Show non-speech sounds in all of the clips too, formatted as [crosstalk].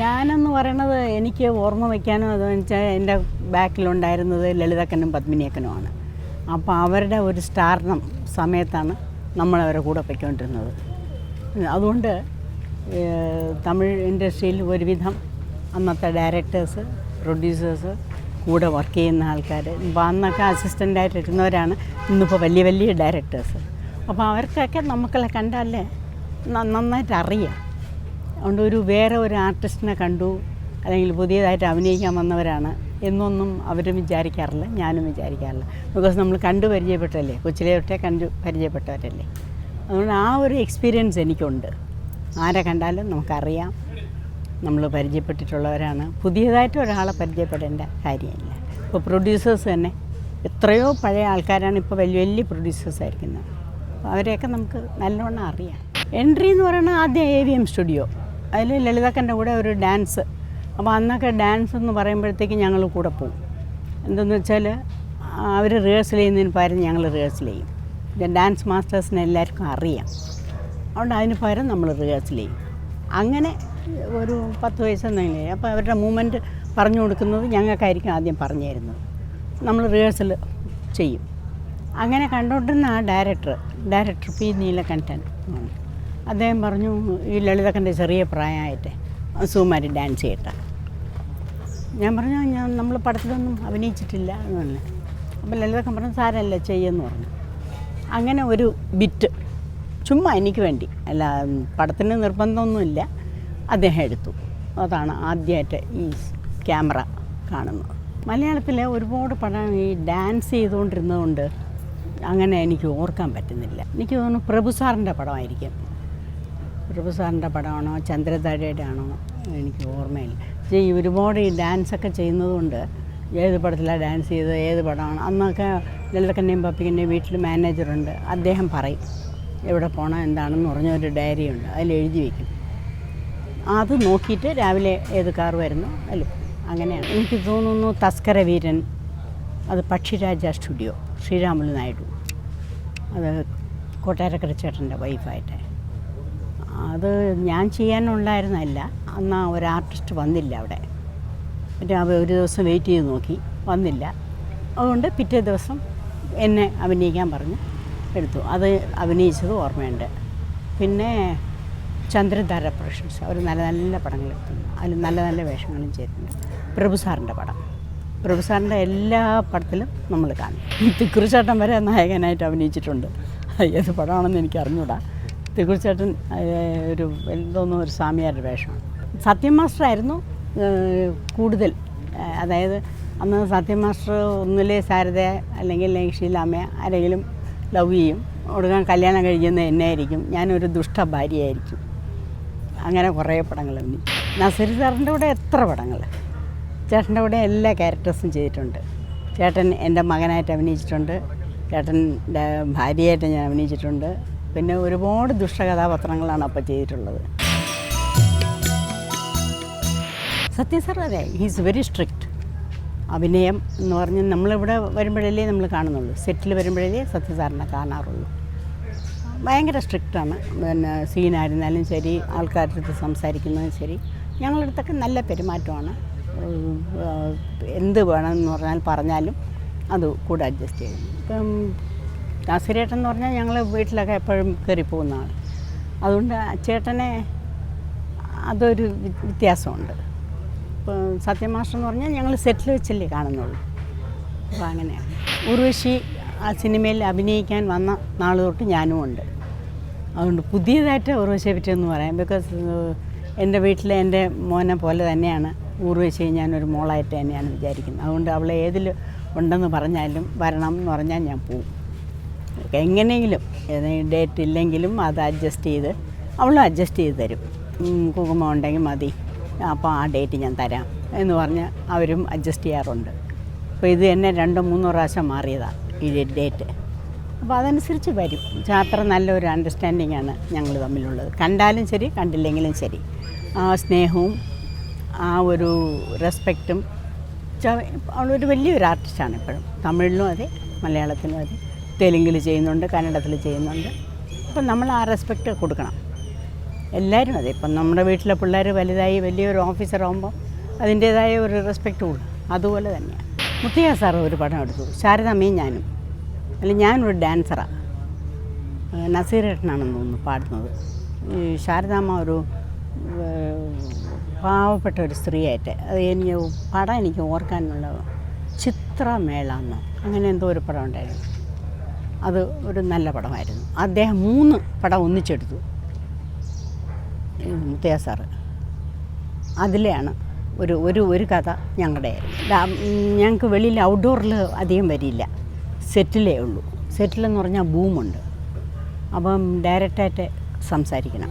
ഞാനെന്ന് പറയണത് എനിക്ക് ഓർമ്മ വയ്ക്കാനും അതെന്ന് വെച്ചാൽ എന്റെ ബാക്കിലുണ്ടായിരുന്നത് ലളിതക്കനും പത്മിനിയക്കനുമാണ് അപ്പോൾ അവരുടെ ഒരു സ്റ്റാർണം സമയത്താണ് നമ്മളവരെ കൂടെ പൊയ്ക്കൊണ്ടിരുന്നത്. അതുകൊണ്ട് തമിഴ് ഇൻഡസ്ട്രിയിൽ ഒരുവിധം അന്നത്തെ ഡയറക്ടേഴ്സ് പ്രൊഡ്യൂസേഴ്സ് കൂടെ വർക്ക് ചെയ്യുന്ന ആൾക്കാർ. ഇപ്പോൾ അന്നൊക്കെ അസിസ്റ്റന്റായിട്ട് ഇരുന്നവരാണ്. ഇന്നിപ്പോൾ വലിയ വലിയ ഡയറക്ടേഴ്സ്. അപ്പോൾ അവർക്കൊക്കെ നമുക്കെല്ലാം കണ്ടാലേ നന്നായിട്ട് അറിയാം അതുകൊണ്ട് ഒരു വേറെ ഒരു ആർട്ടിസ്റ്റിനെ കണ്ടു അല്ലെങ്കിൽ പുതിയതായിട്ട് അഭിനയിക്കാൻ വന്നവരാണ് എന്നൊന്നും അവരും വിചാരിക്കാറില്ല ഞാനും വിചാരിക്കാറില്ല. ബിക്കോസ് നമ്മൾ കണ്ടു പരിചയപ്പെട്ടല്ലേ കൊച്ചിലെ തൊട്ടേ കണ്ടു പരിചയപ്പെട്ടവരല്ലേ. അതുകൊണ്ട് ആ ഒരു എക്സ്പീരിയൻസ് എനിക്കുണ്ട്. ആരെ കണ്ടാലും നമുക്കറിയാം നമ്മൾ പരിചയപ്പെട്ടിട്ടുള്ളവരാണ്. പുതിയതായിട്ട് ഒരാളെ പരിചയപ്പെടേണ്ട കാര്യമില്ല. ഇപ്പോൾ പ്രൊഡ്യൂസേഴ്സ് തന്നെ എത്രയോ പഴയ ആൾക്കാരാണ് ഇപ്പോൾ വലിയ വലിയ പ്രൊഡ്യൂസേഴ്സ് ആയിരിക്കുന്നത്. അവരെയൊക്കെ നമുക്ക് നല്ലവണ്ണം അറിയാം. എൻട്രി എന്ന് പറയുന്നത് ആദ്യം എ വി എം സ്റ്റുഡിയോ അതിൽ ലളിതക്കന്റെ കൂടെ ഒരു ഡാൻസ്. അപ്പോൾ അന്നൊക്കെ ഡാൻസ് എന്ന് പറയുമ്പോഴത്തേക്ക് ഞങ്ങൾ കൂടെ പോകും. എന്തെന്ന് വെച്ചാൽ അവർ റിഹേഴ്സൽ ചെയ്യുന്നതിന് പകരം ഞങ്ങൾ റിഹേഴ്സൽ ചെയ്യും. ഡാൻസ് മാസ്റ്റേഴ്സിനെ എല്ലാവർക്കും അറിയാം. അതുകൊണ്ട് അതിന് പകരം നമ്മൾ റിഹേഴ്സൽ ചെയ്യും. അങ്ങനെ ഒരു പത്ത് വയസ്സെന്നെങ്കിലും അപ്പോൾ അവരുടെ മൂവ്മെന്റ് പറഞ്ഞു കൊടുക്കുന്നത് ഞങ്ങൾക്കായിരിക്കും ആദ്യം പറഞ്ഞു തരുന്നത്. നമ്മൾ റിഹേഴ്സൽ ചെയ്യും. അങ്ങനെ കണ്ടുകൊണ്ടിരുന്ന ആ ഡയറക്ടർ ഡയറക്ടർ പി നീലകണ്ഠൻ ആണ്. അദ്ദേഹം പറഞ്ഞു ഈ ലളിതക്കന്റെ ചെറിയ പ്രായമായിട്ട് സുമാരി ഡാൻസ് ചെയ്യട്ടെ. ഞാൻ പറഞ്ഞു ഞാൻ നമ്മൾ പടത്തിലൊന്നും അഭിനയിച്ചിട്ടില്ല എന്ന് പറഞ്ഞു. അപ്പോൾ ലളിതക്കൻ പറഞ്ഞു സാരല്ല ചെയ്യുമെന്ന് പറഞ്ഞു. അങ്ങനെ ഒരു ബിറ്റ് ചുമ്മാ എനിക്ക് വേണ്ടി അല്ല പടത്തിന് നിർബന്ധമൊന്നുമില്ല അദ്ദേഹം എടുത്തു. അതാണ് ആദ്യമായിട്ട് ഈ ക്യാമറ കാണുന്നത്. മലയാളത്തിലെ ഒരുപാട് പടം ഈ ഡാൻസ് ചെയ്തുകൊണ്ടിരുന്നതുകൊണ്ട് അങ്ങനെ എനിക്ക് ഓർക്കാൻ പറ്റുന്നില്ല. എനിക്ക് തോന്നുന്നു പ്രഭു സാറിന്റെ പടമായിരിക്കും. പ്രഭു സാറിന്റെ പടമാണോ ചന്ദ്രതാഴയുടെ ആണോ എനിക്ക് ഓർമ്മയില്ല. പക്ഷേ ഈ ഒരുപാട് ഈ ഡാൻസൊക്കെ ചെയ്യുന്നതുകൊണ്ട് ഏത് പടത്തിലാണ് ഡാൻസ് ചെയ്തത് ഏത് പടമാണ് അന്നൊക്കെ ലളിതക്കന്റെയും പപ്പിക്കന്റെയും വീട്ടിൽ മാനേജറുണ്ട് അദ്ദേഹം പറയും എവിടെ പോകണം എന്താണെന്ന് പറഞ്ഞ ഒരു ഡയറി ഉണ്ട് അതിൽ എഴുതി വയ്ക്കും അത് നോക്കിയിട്ട് രാവിലെ ഏത് കാർ വരുന്നു അല്ല അങ്ങനെയാണ്. എനിക്ക് തോന്നുന്നു തസ്കര വീരൻ അത് പക്ഷിരാജ സ്റ്റുഡിയോ ശ്രീരാമുലു നായിഡു. അത് കൊട്ടാരക്കര ചേട്ടന്റെ വൈഫായിട്ട്. അത് ഞാൻ ചെയ്യാനുണ്ടായിരുന്നല്ല അന്ന് ഒരു ആർട്ടിസ്റ്റ് വന്നില്ല അവിടെ. അവ ഒരു ദിവസം വെയിറ്റ് ചെയ്ത് നോക്കി. വന്നില്ല. അതുകൊണ്ട് പിറ്റേ ദിവസം എന്നെ അഭിനയിക്കാൻ പറഞ്ഞ്. എടുത്തു. അത് അഭിനയിച്ചത് ഓർമ്മയുണ്ട്. പിന്നെ ചന്ദ്രധാര പ്രൊഡക്ഷൻസ്. അവർ നല്ല നല്ല പടങ്ങൾ എടുത്തുണ്ട് അതിൽ നല്ല നല്ല വേഷങ്ങളും ചെയ്തിട്ടുണ്ട്. പ്രഭു സാറിന്റെ പടം. പ്രഭു സാറിന്റെ എല്ലാ പടത്തിലും നമ്മൾ കാണും. [laughs] തിക്കുറിച്ചേട്ടൻ വരെ നായകനായിട്ട് അഭിനയിച്ചിട്ടുണ്ട്. ഏത് പടമാണെന്ന് എനിക്ക് അറിഞ്ഞൂടാ. തിക്കുറിച്ചേട്ടൻ ഒരു എന്തോന്നും ഒരു സ്വാമിയാരുടെ വേഷമാണ്. സത്യം മാസ്റ്ററായിരുന്നു കൂടുതൽ. അതായത് അന്ന് സത്യം മാസ്റ്റർ ഒന്നിലെ സാരഥയെ അല്ലെങ്കിൽ ഷീലാമ്മയെ ആരെങ്കിലും ലവ് ചെയ്യും. ഒടുക്കാൻ കല്യാണം കഴിക്കുന്ന എന്നെ ആയിരിക്കും ഞാനൊരു ദുഷ്ട ഭാര്യയായിരിക്കും. അങ്ങനെ കുറേ പടങ്ങൾ അഭിനയിച്ചു നസരി സാറിന്റെ കൂടെ എത്ര പടങ്ങൾ? ചേട്ടന്റെ കൂടെ എല്ലാ ക്യാരക്ടേഴ്സും ചെയ്തിട്ടുണ്ട്. ചേട്ടൻ എന്റെ മകനായിട്ട് അഭിനയിച്ചിട്ടുണ്ട്. ചേട്ടന്റെ ഭാര്യയായിട്ട് ഞാൻ അഭിനയിച്ചിട്ടുണ്ട്. പിന്നെ ഒരുപാട് ദുഷ്ടകഥാപാത്രങ്ങളാണ് അപ്പോൾ ചെയ്തിട്ടുള്ളത്. സത്യം സാർ അതെ ഹീസ് വെരി സ്ട്രിക്റ്റ് അഭിനയം എന്ന് പറഞ്ഞ് നമ്മളിവിടെ വരുമ്പോഴല്ലേ നമ്മൾ കാണുന്നുള്ളൂ. സെറ്റിൽ വരുമ്പോഴല്ലേ സത്യസാറിനെ കാണാറുള്ളൂ. ഭയങ്കര സ്ട്രിക്റ്റാണ് പിന്നെ സീനായിരുന്നാലും ശരി ആൾക്കാരുടെ അടുത്ത് സംസാരിക്കുന്നതും ശരി. ഞങ്ങളുടെ അടുത്തൊക്കെ നല്ല പെരുമാറ്റമാണ്. എന്ത് വേണമെന്ന് പറഞ്ഞാൽ പറഞ്ഞാലും അത് കൂടെ അഡ്ജസ്റ്റ് ചെയ്യും ഇപ്പം നാസിരേട്ടൻ എന്ന് പറഞ്ഞാൽ ഞങ്ങൾ വീട്ടിലൊക്കെ എപ്പോഴും കയറി പോകുന്നതാണ്. അതുകൊണ്ട് അച്ചേട്ടനെ ചേട്ടനെ അതൊരു വ്യ- വ്യത്യാസമുണ്ട്. ഇപ്പം സത്യമാഷ്ടം എന്ന് പറഞ്ഞാൽ ഞങ്ങൾ സെറ്റിൽ വെച്ചല്ലേ കാണുന്നുള്ളൂ. അപ്പോൾ അങ്ങനെയാണ്. ഉർവശി ആ സിനിമയിൽ അഭിനയിക്കാൻ വന്ന നാൾ തൊട്ട് ഞാനും ഉണ്ട്. അതുകൊണ്ട് പുതിയതായിട്ട് ഉർവശിയെ പറ്റിയൊന്നും പറയാം. ബിക്കോസ് എന്റെ വീട്ടിലെ എന്റെ മോനെ പോലെ തന്നെയാണ് ഊർവശിയെ ഞാനൊരു മോളായിട്ട് തന്നെയാണ് വിചാരിക്കുന്നത്. അതുകൊണ്ട് അവളെ ഏതിൽ ഉണ്ടെന്ന് പറഞ്ഞാലും വരണം എന്ന് പറഞ്ഞാൽ ഞാൻ പോവും. എങ്ങനെയെങ്കിലും ഡേറ്റ് ഇല്ലെങ്കിലും അത് അഡ്ജസ്റ്റ് ചെയ്ത് അവളും അഡ്ജസ്റ്റ് ചെയ്ത് തരും. കുങ്കുമം ഉണ്ടെങ്കിൽ മതി. അപ്പോൾ ആ ഡേറ്റ് ഞാൻ തരാം എന്ന് പറഞ്ഞ് അവരും അഡ്ജസ്റ്റ് ചെയ്യാറുണ്ട്. അപ്പോൾ ഇത് തന്നെ രണ്ടോ മൂന്നോ പ്രാവശ്യം മാറിയതാണ് ഈ ഡേറ്റ് അപ്പോൾ അതനുസരിച്ച് വരും. അത്ര നല്ലൊരു അണ്ടർസ്റ്റാൻഡിംഗ് ആണ് ഞങ്ങൾ തമ്മിലുള്ളത്. കണ്ടാലും ശരി കണ്ടില്ലെങ്കിലും ശരി. ആ സ്നേഹവും ആ ഒരു റെസ്പെക്റ്റും അവളൊരു വലിയൊരു ആർട്ടിസ്റ്റാണ് ഇപ്പോഴും. തമിഴിലും അതെ മലയാളത്തിലും അതെ. തെലുങ്കിൽ ചെയ്യുന്നുണ്ട് കന്നഡത്തിൽ ചെയ്യുന്നുണ്ട്. അപ്പം നമ്മൾ ആ റെസ്പെക്റ്റ് കൊടുക്കണം. എല്ലാവരും അതെ. ഇപ്പം നമ്മുടെ വീട്ടിലെ പിള്ളേർ വലുതായി വലിയൊരു ഓഫീസറാകുമ്പോൾ അതിന്റേതായ ഒരു റെസ്പെക്റ്റ് കൂടും അതുപോലെ തന്നെയാണ്. മുത്തിയ സാറ് ഒരു പടം എടുത്തു. ശാരദമ്മയും ഞാനും. അല്ല ഞാനൊരു ഡാൻസറാണ് നസീറേട്ടനാണെന്ന് തോന്നുന്നു പാടുന്നത്. ഈ ശാരദാമ്മ ഒരു പാവപ്പെട്ട ഒരു സ്ത്രീയായിട്ട്. അത് എനിക്ക് പടം എനിക്ക് ഓർക്കാനുള്ള ചിത്രമേള എന്നോ. അങ്ങനെ എന്തോ ഒരു പടം ഉണ്ടായിരുന്നു. അത് ഒരു നല്ല പടമായിരുന്നു. അദ്ദേഹം മൂന്ന് പടം ഒന്നിച്ചെടുത്തു. മുത്തയ്യ സാറ്. അതിലെയാണ് ഒരു ഒരു ഒരു കഥ ഞങ്ങളുടെ ഞങ്ങൾക്ക് വെളിയിൽ ഔട്ട്ഡോറിൽ അധികം വരില്ല സെറ്റിലേ ഉള്ളൂ. സെറ്റിലെന്ന് പറഞ്ഞാൽ ബൂമുണ്ട്. അപ്പം ഡയറക്റ്റായിട്ട് സംസാരിക്കണം.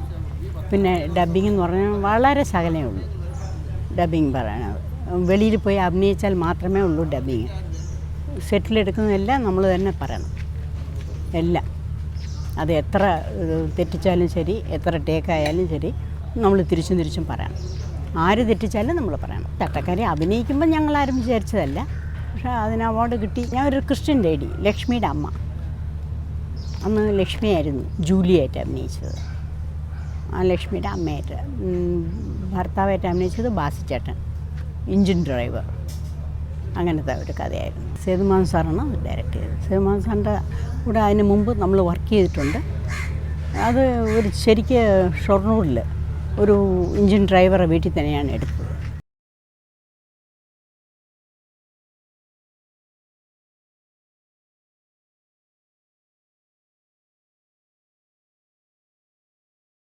പിന്നെ ഡബ്ബിംഗ് എന്ന് പറഞ്ഞാൽ വളരെ ശകലമേ ഉള്ളൂ. ഡബ്ബിംഗ് പറയണത് വെളിയിൽ പോയി അഭിനയിച്ചാൽ മാത്രമേ ഉള്ളൂ ഡബ്ബിങ്. സെറ്റിലെടുക്കുന്നതെല്ലാം നമ്മൾ തന്നെ പറയണം. എല്ലാം. അത് എത്ര തെറ്റിച്ചാലും ശരി എത്ര ടേക്കായാലും ശരി നമ്മൾ തിരിച്ചും തിരിച്ചും പറയണം. ആര് തെറ്റിച്ചാലും നമ്മൾ പറയണം. തട്ടക്കാരി അഭിനയിക്കുമ്പോൾ ഞങ്ങൾ ആരും വിചാരിച്ചതല്ല. പക്ഷേ അതിന് അവാർഡ് കിട്ടി. ഞാൻ ഒരു ക്രിസ്ത്യൻ ലേഡി ലക്ഷ്മിയുടെ അമ്മ. അന്ന് ലക്ഷ്മിയായിരുന്നു ജൂലിയായിട്ട് അഭിനയിച്ചത്. ആ ലക്ഷ്മിയുടെ അമ്മയായിട്ട് ഭർത്താവായിട്ട് അഭിനയിച്ചത് ബാസിച്ചേട്ടൻ എഞ്ചിൻ ഡ്രൈവർ അങ്ങനത്തെ ഒരു കഥയായിരുന്നു. സേതുമാൻ സാറാണ് ഡയറക്റ്റ് ചെയ്തത്. സേതുമാൻ സാറിന്റെ കൂടെ അതിന് മുമ്പ് നമ്മൾ വർക്ക് ചെയ്തിട്ടുണ്ട്. അത് ഒരു ശരിക്ക് ഷൊർണൂരിൽ ഒരു എഞ്ചിൻ ഡ്രൈവറെ വീട്ടിൽ തന്നെയാണ് എടുത്തത്.